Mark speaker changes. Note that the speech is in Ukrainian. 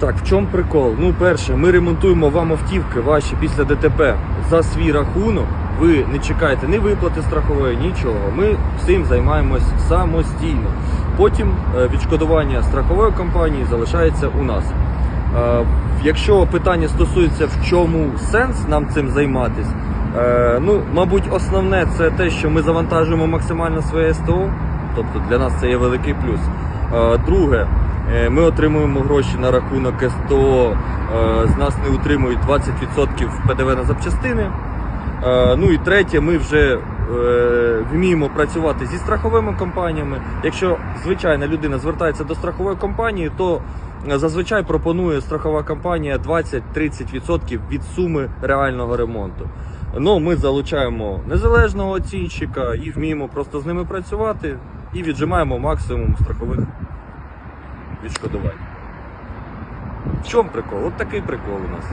Speaker 1: Так, в чому прикол? Ну, перше, ми ремонтуємо вам автівки ваші після ДТП за свій рахунок. Ви не чекаєте ні виплати страхової, нічого. Ми всім займаємось самостійно. Потім е, відшкодування страхової компанії залишається у нас. Е, Якщо питання стосується в чому сенс нам цим займатися, е, ну, мабуть, основне це те, що ми завантажуємо максимально своє СТО, тобто для нас це є великий плюс. Друге, ми отримуємо гроші на рахунок СТО, е, з нас не утримують 20% ПДВ на запчастини. Е, Ну і третє, ми вже е, вміємо працювати зі страховими компаніями. Якщо звичайна людина звертається до страхової компанії, то е, зазвичай пропонує страхова компанія 20-30% від суми реального ремонту. Ну, ми залучаємо незалежного оцінщика і вміємо просто з ними працювати і віджимаємо максимум страхових відшкодувань. В чому прикол? От такий прикол у нас.